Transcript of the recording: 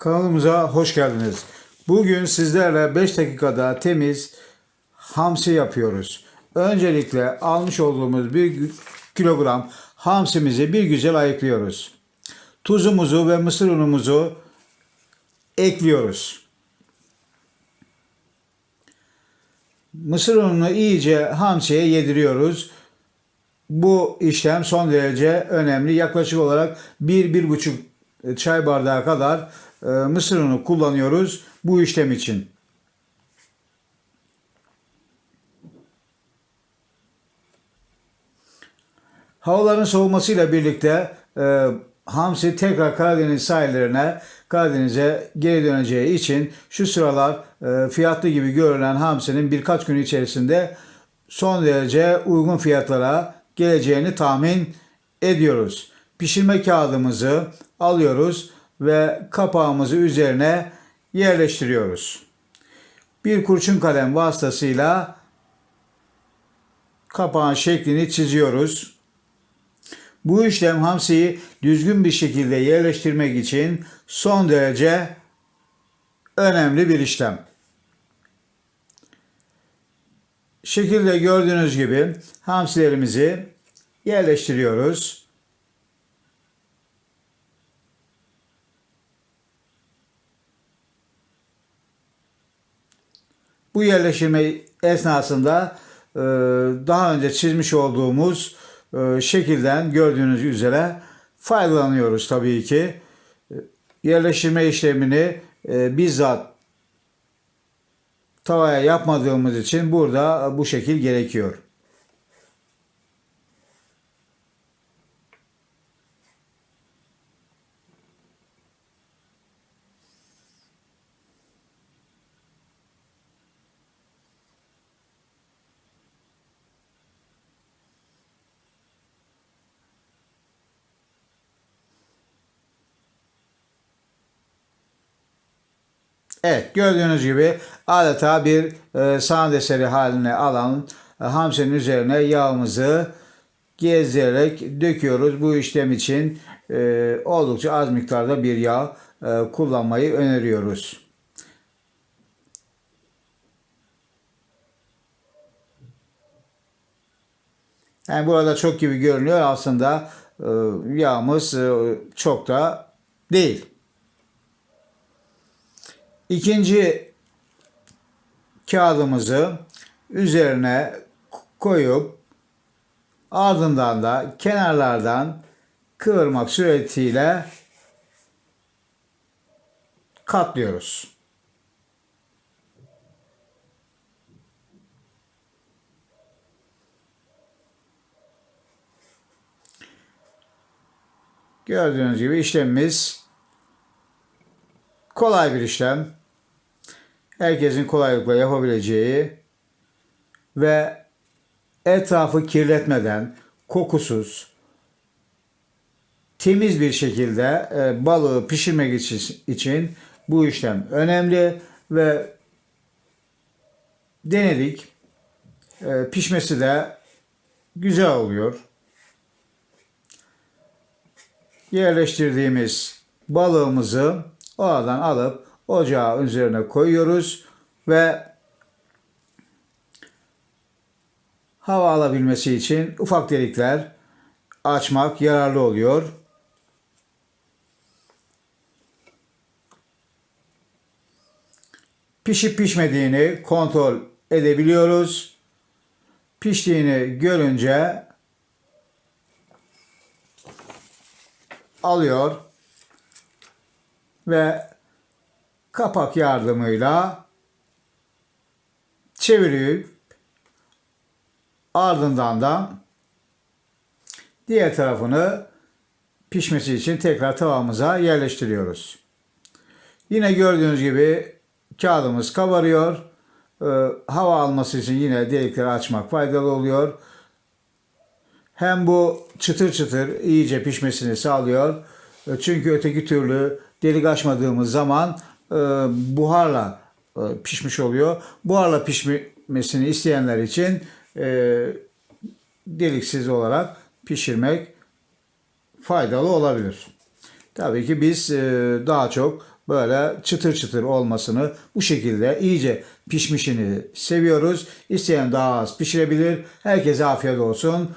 Kanalımıza hoş geldiniz. Bugün sizlerle 5 dakikada temiz hamsi yapıyoruz. Öncelikle almış olduğumuz 1 kilogram hamsimizi bir güzel ayıklıyoruz. Tuzumuzu ve mısır unumuzu ekliyoruz. Mısır ununu iyice hamsiye yediriyoruz. Bu işlem son derece önemli. Yaklaşık olarak 1-1,5 çay bardağı kadar e, mısır unu kullanıyoruz bu işlem için. Havaların soğumasıyla birlikte e, hamsi tekrar Karadeniz sahillerine, Karadeniz'e geri döneceği için şu sıralar e, fiyatlı gibi görülen hamsinin birkaç gün içerisinde son derece uygun fiyatlara geleceğini tahmin ediyoruz. Pişirme kağıdımızı alıyoruz ve kapağımızı üzerine yerleştiriyoruz. Bir kurşun kalem vasıtasıyla kapağın şeklini çiziyoruz. Bu işlem hamsiyi düzgün bir şekilde yerleştirmek için son derece önemli bir işlem. Şekilde gördüğünüz gibi hamsilerimizi yerleştiriyoruz. Bu yerleştirme esnasında e, daha önce çizmiş olduğumuz e, şekilden gördüğünüz üzere faydalanıyoruz tabii ki. E, Yerleştirme işlemini bizzat tavaya yapmadığımız için burada bu şekil gerekiyor. Evet gördüğünüz gibi adeta bir e, sanat eseri haline alan e, hamsinin üzerine yağımızı gezdirerek döküyoruz. Bu işlem için e, oldukça az miktarda bir yağ e, kullanmayı öneriyoruz. Yani burada çok gibi görünüyor aslında e, yağımız e, çok da değil. İkinci kağıdımızı üzerine koyup ardından da kenarlardan kıvırmak suretiyle katlıyoruz. Gördüğünüz gibi işlemimiz kolay bir işlem. Herkesin kolaylıkla yapabileceği ve etrafı kirletmeden, kokusuz, temiz bir şekilde e, balığı pişirmek için, için bu işlem önemli ve denedik. E, pişmesi de güzel oluyor. Yerleştirdiğimiz balığımızı oradan alıp ocağın üzerine koyuyoruz ve hava alabilmesi için ufak delikler açmak yararlı oluyor. Pişip pişmediğini kontrol edebiliyoruz. Piştiğini görünce alıyor ve kapak yardımıyla çevirip ardından da diğer tarafını pişmesi için tekrar tavamıza yerleştiriyoruz. Yine gördüğünüz gibi kağıdımız kabarıyor. Ee, hava alması için yine delikleri açmak faydalı oluyor. Hem bu çıtır çıtır iyice pişmesini sağlıyor. E, Çünkü öteki türlü delik açmadığımız zaman e, buharla e, pişmiş oluyor. Buharla pişmesini isteyenler için e, deliksiz olarak pişirmek faydalı olabilir. Tabii ki biz daha çok böyle çıtır çıtır olmasını bu şekilde iyice pişmişini seviyoruz. İsteyen daha az pişirebilir. Herkese afiyet olsun.